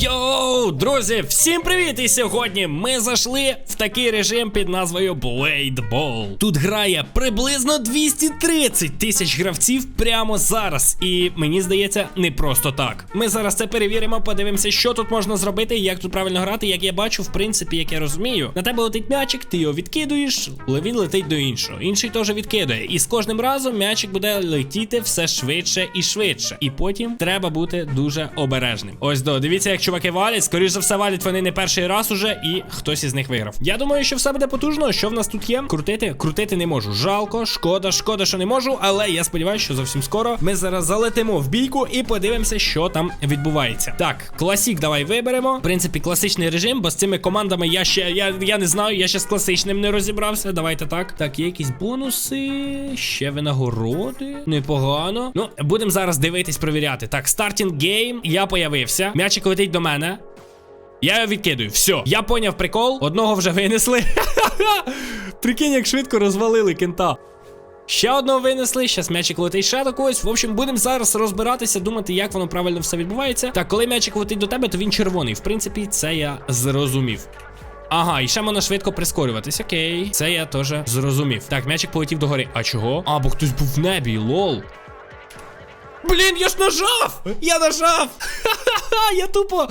Йоу, друзі, всім привіт! І сьогодні ми зайшли в такий режим під назвою Blade Ball. Тут грає приблизно 230 тисяч гравців прямо зараз. І мені здається, не просто так. Ми зараз це перевіримо, подивимося, що тут можна зробити, як тут правильно грати. Як я бачу, в принципі, як я розумію, на тебе летить м'ячик, ти його відкидуєш, він летить до іншого. Інший теж відкидує. І з кожним разом м'ячик буде летіти все швидше і швидше. І потім треба бути дуже обережним. Ось до, дивіться, як чуваки валять. Скоріш за все, валять вони не перший раз уже, і хтось із них виграв. Я думаю, що все буде потужно. Що в нас тут є? Крутити, крутити не можу. Жалко, шкода, шкода, що не можу. Але я сподіваюся, що зовсім скоро ми зараз залетимо в бійку і подивимося, що там відбувається. Так, класік, давай виберемо. В принципі, класичний режим, бо з цими командами я ще я, я не знаю, я ще з класичним не розібрався. Давайте так. Так, є якісь бонуси, ще винагороди. Непогано. Ну, будемо зараз дивитись, провіряти. Так, стартінг гейм. Я появився. М'ячик летить до мене. Я його відкидую. Все. Я поняв прикол. Одного вже винесли. Прикинь, як швидко розвалили кента. Ще одного винесли, щас м'ячик летить ще до когось. В общем, будемо зараз розбиратися, думати, як воно правильно все відбувається. Так, коли м'ячик летить до тебе, то він червоний. В принципі, це я зрозумів. Ага, і ще можна швидко прискорюватись. Окей, це я теж зрозумів. Так, м'ячик полетів догори. А чого? А, бо хтось був в небі, лол. Блін, я ж нажав! Я нажав! Ха-ха-ха, я тупо.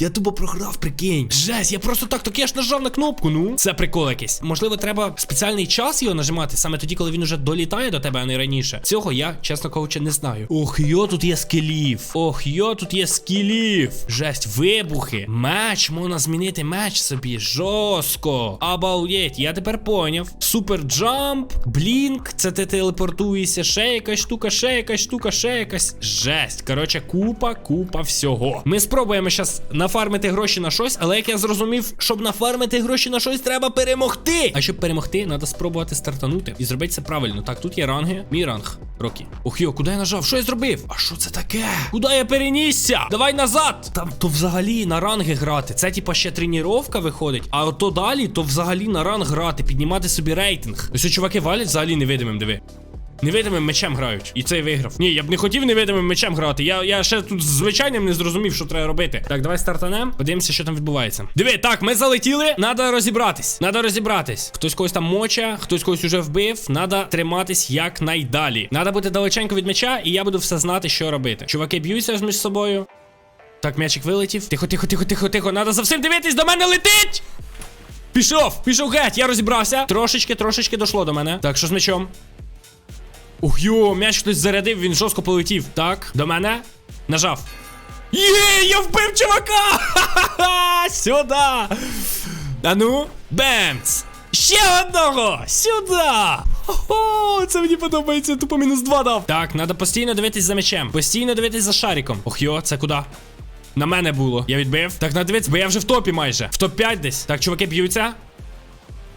Я тупо програв, прикинь. Жесть, я просто так, так я ж нажав на кнопку. Ну, це прикол якийсь. Можливо, треба спеціальний час його нажимати, саме тоді, коли він уже долітає до тебе, а не раніше. Цього я, чесно кажучи, не знаю. Ох, йо, тут є скілів. Ох, йо, тут є скілів. Жесть, вибухи. Меч, можна змінити меч собі. Жорстко. Обалдеть, я тепер поняв. Супер джамп, блінк, це ти телепортуєшся. Ще якась штука, ще якась штука, ще якась. Жесть. Коротше, купа, купа всього. Ми спробуємо зараз нафармити гроші на щось, але як я зрозумів, щоб нафармити гроші на щось, треба перемогти. А щоб перемогти, треба спробувати стартанути і зробити це правильно. Так, тут є ранги. Мій ранг. Рокі. Ох йо, куди я нажав? Що я зробив? А що це таке? Куди я перенісся? Давай назад! Там то взагалі на ранги грати. Це типа ще тренування виходить. А то далі, то взагалі на ранг грати, піднімати собі рейтинг. Ось чуваки валять взагалі невидимим, диви. Невидимим мечем грають. І цей виграв. Ні, я б не хотів невидимим мечем грати. Я я ще тут звичайним не зрозумів, що треба робити. Так, давай стартанем. Подивимося, що там відбувається. Диви, так, ми залетіли. Надо розібратись. Надо розібратись. Хтось когось там моча, хтось когось уже вбив. Надо триматись якнайдалі. Надо бути далеченько від меча, і я буду все знати, що робити. Чуваки б'ються між собою. Так, м'ячик вилетів. Тихо, тихо, тихо, тихо, тихо. Надо за всім дивитись, до мене летить! Пішов, пішов геть, я розібрався. Трошечки, трошечки дошло до мене. Так, що з мечом? Ух йо, м'яч хтось зарядив, він жорстко полетів. Так, до мене. Нажав. Є, я вбив чувака! Ха-ха-ха! Сюди! А ну, бемц! Ще одного! Сюди! О, це мені подобається, тупо мінус два дав. Так, треба постійно дивитись за м'ячем. Постійно дивитись за шариком. Ох йо, це куди? На мене було. Я відбив. Так, надо бо я вже в топі майже. В топ-5 десь. Так, чуваки б'ються.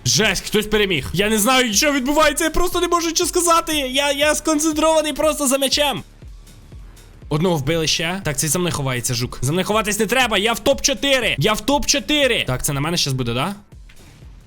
Жесть, хтось переміг. Я не знаю, що відбувається, я просто не можу що сказати. Я я сконцентрований просто за м'ячем. Одного вбили ще. Так, цей за мною ховається жук. За мною ховатись не треба. Я в топ-4. Я в топ-4. Так, це на мене щас буде, да?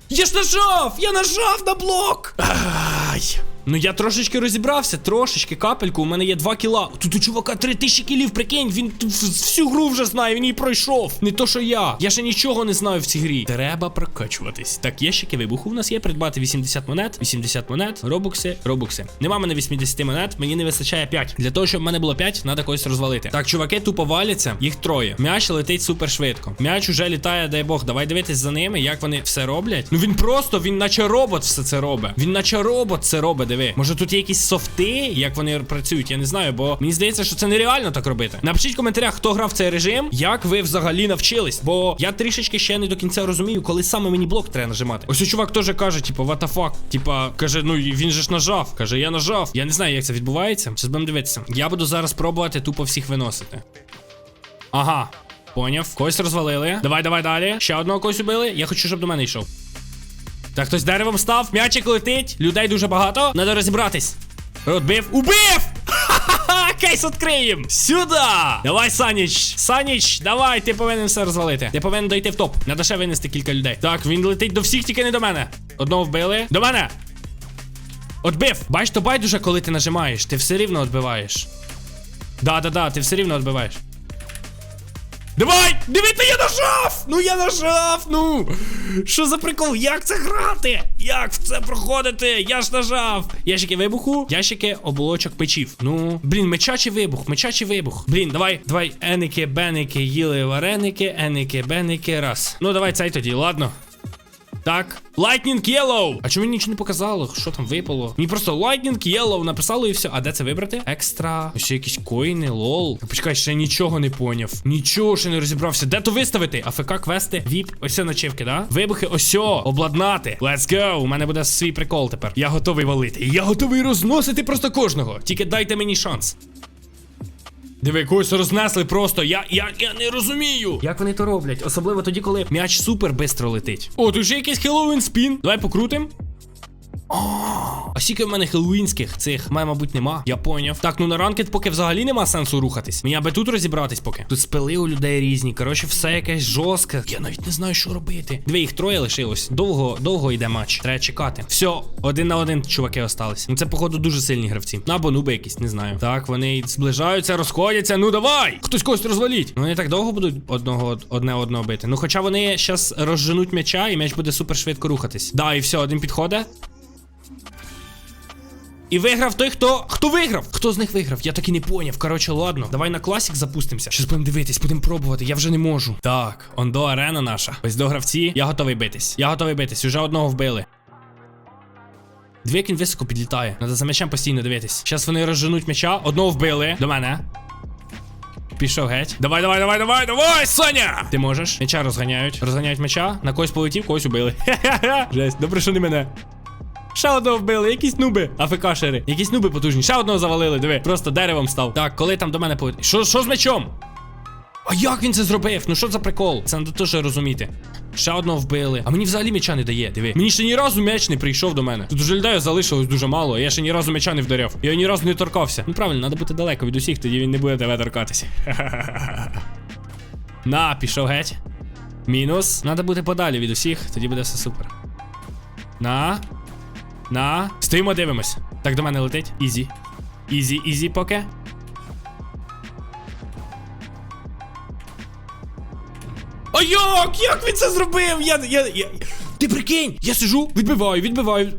Я ж нажав! Я нажав на блок! Ай. Ну я трошечки розібрався, трошечки капельку. У мене є 2 кіла. Тут у чувака 3000 кілів, прикинь, він всю гру вже знає, він її пройшов. Не то, що я. Я ще нічого не знаю в цій грі. Треба прокачуватись. Так, ящики вибуху у нас є. Придбати 80 монет, 80 монет, робокси, робокси. Нема мене 80 монет, мені не вистачає 5. Для того, щоб в мене було 5, треба когось розвалити. Так, чуваки тупо валяться, їх троє. М'яч летить супер швидко. М'яч уже літає, дай Бог. Давай дивитись за ними, як вони все роблять. Ну він просто, він наче робот все це робить. Він наче робот це робить, диви. Може тут є якісь софти, як вони працюють, я не знаю, бо мені здається, що це нереально так робити. Напишіть в коментарях, хто грав цей режим, як ви взагалі навчились. Бо я трішечки ще не до кінця розумію, коли саме мені блок треба нажимати. Ось у чувак теж каже, типу, what. Типа, каже, ну він же ж нажав. Каже, я нажав. Я не знаю, як це відбувається. Зараз будемо дивитися. Я буду зараз пробувати тупо всіх виносити. Ага. Поняв, когось розвалили. Давай, давай далі. Ще одного когось убили. Я хочу, щоб до мене йшов. Так, хтось деревом став, м'ячик летить, людей дуже багато. Надо розібратись. Отбив. Убив! Кейс відкриєм! Сюди! Давай, Саніч! Саніч, давай, ти повинен все розвалити. Ти повинен дойти в топ. Надо ще винести кілька людей. Так, він летить до всіх, тільки не до мене. Одного вбили. До мене! Отбив! Бач, то байдуже, коли ти нажимаєш, ти все рівно відбиваєш. Да, да, да, ти все рівно відбиваєш. Давай! Дивіться, я нажав! Ну я нажав! Ну! Що за прикол? Як це грати? Як в це проходити? Я ж нажав! Ящики вибуху, ящики оболочок печів. Ну, блін, мечачий вибух, мечачий вибух. Блін, давай, давай, еники, беники, їли вареники, еники, беники, раз. Ну давай цей тоді, ладно. Так, Lightning Yellow! А чому нічого не показало? Що там випало? Мені просто Lightning Yellow написало і все. А де це вибрати? Екстра. Ще якісь коїни, лол. Почекай, ще нічого не поняв. Нічого ще не розібрався. Де то виставити? АФК квести, віп, ось начивки, да? Вибухи, ось обладнати. Let's go! У мене буде свій прикол тепер. Я готовий валити. Я готовий розносити просто кожного. Тільки дайте мені шанс. Диви, когось рознесли просто. Я, я, я не розумію. Як вони то роблять? Особливо тоді, коли м'яч супер бистро летить. О, тут ще якийсь Хеллоуін спін. Давай покрутим. А скільки в мене хеллоуінських цих має, мабуть, нема. Я поняв. Так, ну на ранкет поки взагалі нема сенсу рухатись. Мені аби тут розібратись поки. Тут спили у людей різні. Коротше, все якесь жорстке. Я навіть не знаю, що робити. Дві їх троє лишилось. Довго, довго йде матч. Треба чекати. Все, один на один чуваки остались. Ну це, походу, дуже сильні гравці. Ну, Або нуби якісь, не знаю. Так, вони зближаються, розходяться. Ну давай! Хтось когось розваліть. Ну вони так довго будуть одного одне одного бити. Ну хоча вони зараз розженуть м'яча, і м'яч буде супер швидко рухатись. Да, і все, один підходить. І виграв той, хто. Хто виграв? Хто з них виграв? Я так і не поняв. Коротше, ладно. Давай на класік запустимося. Щас будемо дивитись, будемо пробувати. Я вже не можу. Так, он до арена наша. Ось до гравці. Я готовий битись. Я готовий битись. Уже одного вбили. Дві як високо підлітає. Надо за м'ячем постійно дивитись. Щас вони розженуть м'яча. Одного вбили. До мене. Пішов геть. Давай, давай, давай, давай, давай, Соня! Ти можеш? М'яча розганяють. Розганяють м'яча. На когось полетів, когось убили. Жесть, добре, що не мене. Ще одного вбили, якісь нуби, АФКшери. Якісь нуби потужні. Ще одного завалили, диви. Просто деревом став. Так, коли там до мене полетить. Що, що з мечом? А як він це зробив? Ну що за прикол? Це треба теж розуміти. Ще одного вбили. А мені взагалі м'яча не дає, диви. Мені ще ні разу м'яч не прийшов до мене. Тут вже залишилось дуже мало, я ще ні разу м'яча не вдаряв. Я ні разу не торкався. Ну правильно, треба бути далеко від усіх, тоді він не буде тебе торкатися. На, пішов геть. Мінус. Треба бути подалі від усіх, тоді буде все супер. На. На. Стоїмо, дивимось. Так до мене летить. Ізі. Ізі, ізі поки. А як? Як він це зробив? Я. я, я... Ти прикинь! Я сижу, відбиваю, відбиваю.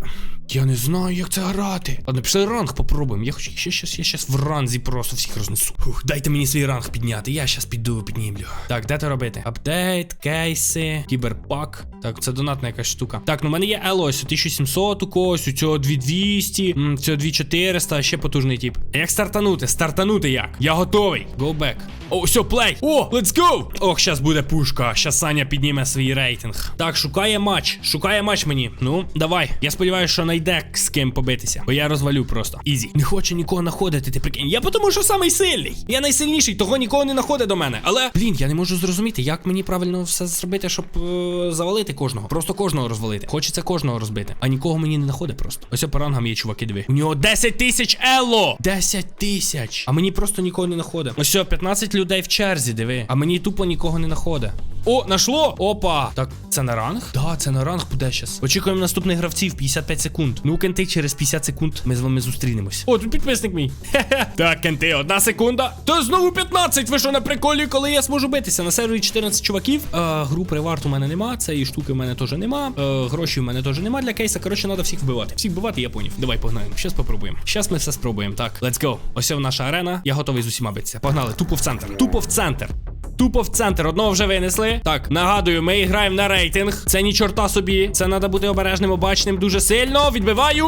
Я не знаю, як це грати. Ладно, пішли ранг попробуємо. Я хочу ще щас, я щас в ранзі просто всіх рознесу. Фух, дайте мені свій ранг підняти. Я щас піду піднімлю. Так, де то робити? Апдейт, кейси, кіберпак. Так, це донатна якась штука. Так, ну в мене є Ело, ось 1700 у когось, у цього 2200, м, цього 2400, ще потужний тип. Як стартанути? Стартанути як? Я готовий. Go back. О, все, плей. О, let's go! Ох, щас буде пушка. Щас Саня підніме свій рейтинг. Так, шукає матч. Шукає матч мені. Ну, давай. Я сподіваюся, що знайде з ким побитися. Бо я розвалю просто. Ізі. Не хочу нікого знаходити, ти прикинь. Я тому, що самий сильний. Я найсильніший, того нікого не знаходить до мене. Але, блін, я не можу зрозуміти, як мені правильно все зробити, щоб е, завалити кожного. Просто кожного розвалити. Хочеться кожного розбити. А нікого мені не знаходить просто. Ось по рангам є чуваки, диви. У нього 10 тисяч ело! 10 тисяч. А мені просто нікого не знаходить. Ось все, 15 людей в черзі, диви. А мені тупо нікого не знаходить. О, нашло! Опа! Так, це на ранг? Да, це на ранг буде щас. Очікуємо наступних гравців 55 секунд. Ну, кенти, через 50 секунд ми з вами зустрінемось. О, тут підписник мій. Хе-хе. Так, кенти, одна секунда. Та знову 15. Ви що на приколі, коли я зможу битися? На сервері 14 чуваків. Е, гру приварт у мене нема. Цієї штуки в мене теж нема. Е, гроші в мене теж нема для кейса. Коротше, треба всіх вбивати. Всіх вбивати, я поняв. Давай погнаємо. Щас попробуємо. Щас ми все спробуємо. Так, let's go. Ось наша арена. Я готовий з усіма битися. Погнали. Тупо в центр. Тупо в центр. Тупо в центр. Одного вже винесли. Так, нагадую, ми граємо на рейтинг. Це ні чорта собі. Це треба бути обережним, обачним дуже сильно. Відбиваю.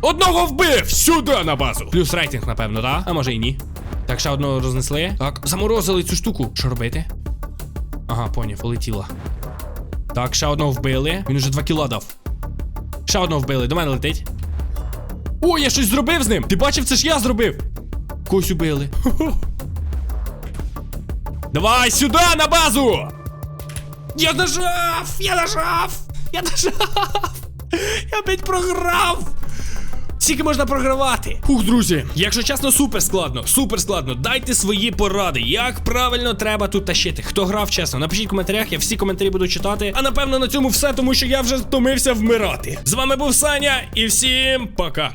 Одного вбив! Сюди на базу! Плюс рейтинг, напевно, так? А може і ні. Так, ще одного рознесли. Так, заморозили цю штуку. Що робити? Ага, поняв, полетіла. Так, ще одного вбили. Він уже два кіла дав. Ще одного вбили, до мене летить. О, я щось зробив з ним! Ти бачив, це ж я зробив! Когось убили. Хо-хо. Давай сюди на базу! Я нажав! Я нажав! Я нажав! Я опять програв! Скільки можна програвати? Хух, друзі, якщо чесно, супер складно, супер складно. Дайте свої поради, як правильно треба тут тащити. Хто грав чесно, напишіть в коментарях, я всі коментарі буду читати. А напевно на цьому все, тому що я вже втомився вмирати. З вами був Саня, і всім пока.